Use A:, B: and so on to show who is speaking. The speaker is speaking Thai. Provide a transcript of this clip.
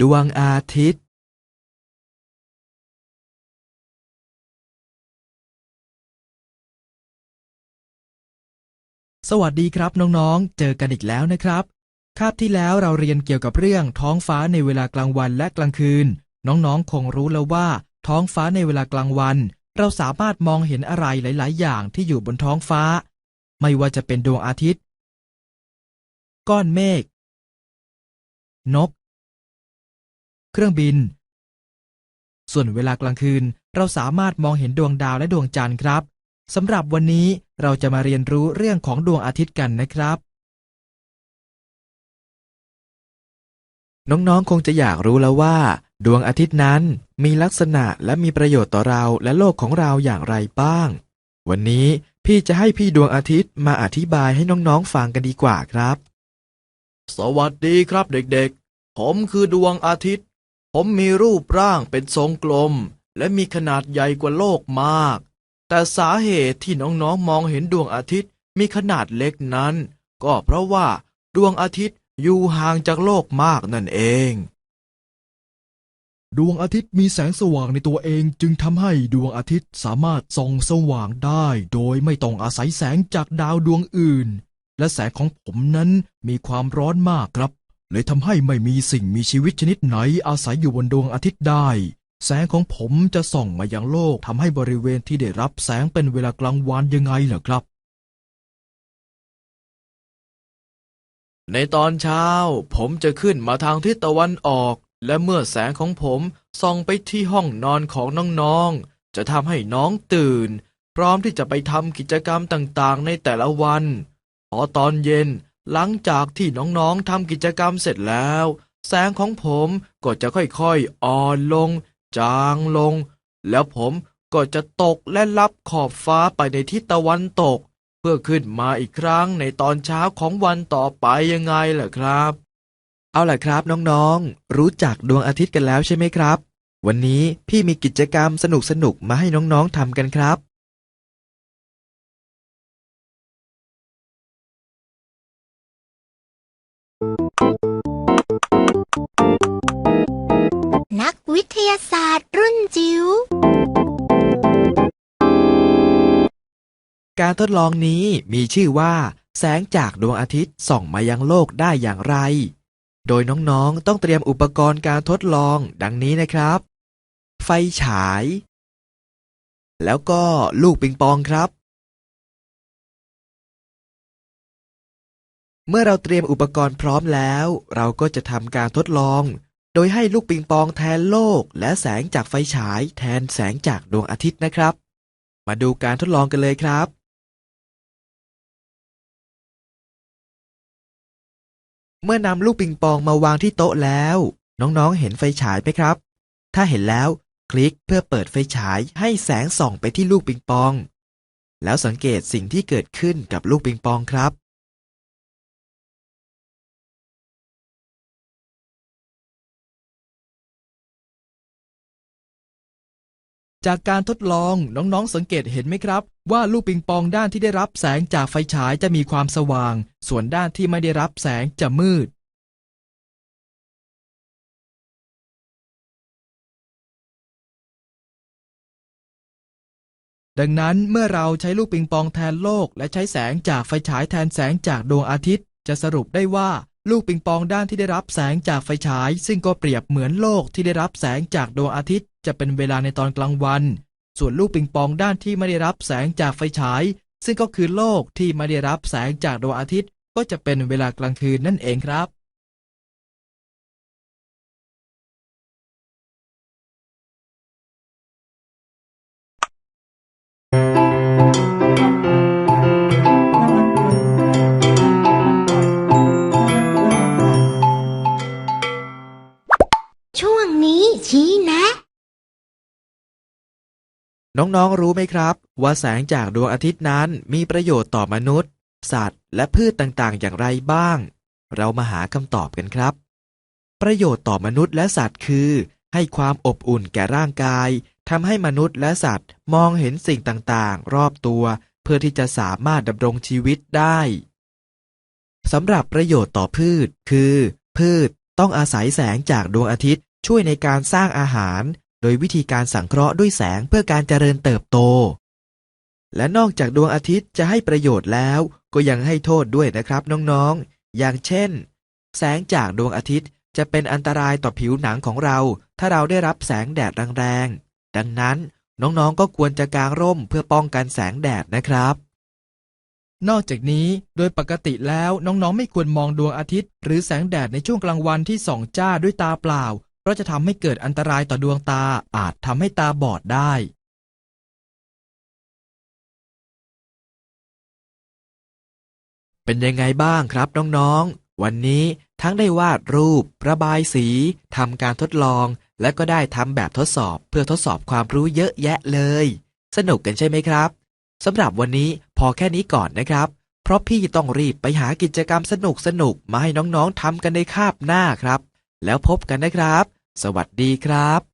A: ดวงอาทิตย์
B: สวัสดีครับน้องๆ เจอกันอีกแล้วนะครับ คาบที่แล้วเราเรียนเกี่ยวกับเรื่องท้องฟ้าในเวลากลางวันและกลางคืน น้องๆ คงรู้แล้วว่า ท้องฟ้าในเวลากลางวัน เราสามารถมองเห็นอะไรหลาย ๆ อย่างที่อยู่บนท้องฟ้า ไม่ว่าจะเป็นดวงอาทิตย์ ก้อนเมฆ นก เครื่องบิน ส่วนเวลากลางคืนเราสามารถมองเห็นดวงดาวและดวงจันทร์ครับสำหรับวันนี้เราจะมาเรียนรู้เรื่องของดวงอาทิตย์กันนะครับ
A: น้องๆ คงจะอยากรู้แล้วว่า ดวงอาทิตย์นั้นมีลักษณะและมีประโยชน์ต่อเราและโลกของเราอย่างไรบ้าง วันนี้พี่จะให้พี่ดวงอาทิตย์มาอธิบายให้น้องๆ ฟังกันดีกว่าครับ
C: สวัสดีครับเด็กๆ ผมคือดวงอาทิตย์ ผมมีรูปร่างเป็นทรงกลม และมีขนาดใหญ่กว่าโลกมาก แต่สาเหตุที่น้องๆมองเห็นดวงอาทิตย์มีขนาดเล็กนั้น ก็เพราะว่าดวงอาทิตย์อยู่ห่างจากโลกมากนั่นเอง
B: ดวงอาทิตย์มีแสงสว่างในตัวเองจึงทำให้ดวงอาทิตย์สามารถส่องสว่างได้ โดยไม่ต้องอาศัยแสงจากดาวดวงอื่น และแสงของผมนั้นมีความร้อนมากครับ เลยทำให้ไม่มีสิ่งมีชีวิตชนิดไหนอาศัยอยู่บนดวงอาทิตย์ได้ แสงของผมจะส่องมายังโลกทำให้บริเวณที่ได้รับแสงเป็นเวลากลางวันยังไงเหรอครับ
C: ในตอนเช้า ผมจะขึ้นมาทางทิศตะวันออก และเมื่อแสงของผมส่องไปที่ห้องนอนของน้องๆ จะทำให้น้องตื่น พร้อมที่จะไปทำกิจกรรมต่างๆ ในแต่ละวัน พอตอนเย็น หลังจากที่น้องๆทำกิจกรรมเสร็จแล้ว แสงของผมก็จะค่อยๆอ่อนลง จางลง แล้วผมก็จะตกและลับขอบฟ้าไปในทิศตะวันตก เพื่อขึ้นมาอีกครั้งในตอนเช้าของวันต่อไปยังไงล่ะครับ
A: เอาล่ะครับน้องๆ รู้จักดวงอาทิตย์กันแล้วใช่ไหมครับ วันนี้พี่มีกิจกรรมสนุกๆมาให้น้องๆทำกันครับ
D: การ
A: ทดลองนี้มีชื่อว่า แสงจากดวงอาทิตย์ส่องมายังโลกได้อย่างไร โดยน้องๆต้องเตรียมอุปกรณ์การทดลองดังนี้นะครับ ไฟฉาย แล้วก็ลูกปิงปองครับ เมื่อเราเตรียมอุปกรณ์พร้อมแล้ว เราก็จะทำการทดลอง โดยให้ลูกปิงปองแทนโลก และแสงจากไฟฉายแทนแสงจากดวงอาทิตย์นะครับ มาดูการทดลองกันเลยครับ เมื่อนำลูกปิงปองมาวางที่โต๊ะแล้ว น้องๆ เห็นไฟฉายไหมครับ ถ้าเห็นแล้วคลิกเพื่อเปิดไฟฉายให้แสงส่องไปที่ลูกปิงปอง แล้วสังเกตสิ่งที่เกิดขึ้นกับลูกปิงปองครับ
B: จากการทดลองน้องๆสังเกตเห็นไหมครับ ว่าลูกปิงปองด้านที่ได้รับแสงจากไฟฉายจะมีความสว่าง ส่วนด้านที่ไม่ได้รับแสงจะมืด ดังนั้นเมื่อเราใช้ลูกปิงปองแทนโลก และใช้แสงจากไฟฉายแทนแสงจากดวงอาทิตย์ จะสรุปได้ว่าลูกปิงปองด้านที่ได้รับแสงจากไฟฉาย ซึ่งก็เปรียบเหมือนโลกที่ได้รับแสงจากดวงอาทิตย์ จะเป็นเวลาในตอนกลางวัน ส่วนลูกปิงปองด้านที่ไม่ได้รับแสงจากไฟฉาย ซึ่งก็คือโลกที่ไม่ได้รับแสงจากดวงอาทิตย์ ก็จะเป็นเวลากลางคืนนั่นเองครับ
A: น้องๆ รู้ไหมครับ ว่าแสงจากดวงอาทิตย์นั้นมีประโยชน์ต่อมนุษย์ สัตว์ และพืชต่างๆ อย่างไรบ้าง เรามาหาคำตอบกันครับ ประโยชน์ต่อมนุษย์และสัตว์คือ ให้ความอบอุ่นแก่ร่างกายทำให้มนุษย์และสัตว์มองเห็นสิ่งต่างๆ รอบตัว เพื่อที่จะสามารถดำรงชีวิตได้สำหรับประโยชน์ต่อพืช คือ พืชต้องอาศัยแสงจากดวงอาทิตย์ช่วยในการสร้างอาหาร โดยวิธีการสังเคราะห์ด้วยแสงเพื่อการเจริญเติบโต และนอกจากดวงอาทิตย์จะให้ประโยชน์แล้ว ก็ยังให้โทษด้วยนะครับน้องๆ อย่างเช่น แสงจากดวงอาทิตย์จะเป็นอันตรายต่อผิวหนังของเรา ถ้าเราได้รับแสงแดดแรงๆ ดังนั้นน้องๆ ก็ควรจะกางร่มเพื่อป้องกันแสงแดดนะครับ
B: นอกจากนี้โดยปกติแล้วน้องๆ ไม่ควรมองดวงอาทิตย์ หรือแสงแดดในช่วงกลางวันที่ส่องจ้าด้วยตาเปล่า เพราะจะทำให้เกิดอันตรายต่อดวงตาอาจทำให้ตาบอดได้
A: เป็นยังไงบ้างครับน้องๆ วันนี้ทั้งได้วาดรูป ระบายสีทำการทดลอง และก็ได้ทำแบบทดสอบเพื่อทดสอบความรู้เยอะแยะเลย สนุกกันใช่ไหมครับสำหรับวันนี้พอแค่นี้ก่อนนะครับ เพราะพี่ต้องรีบไปหากิจกรรมสนุกๆมาให้น้องๆทำกันในคาบหน้าครับ แล้วพบกันนะครับ สวัสดีครับ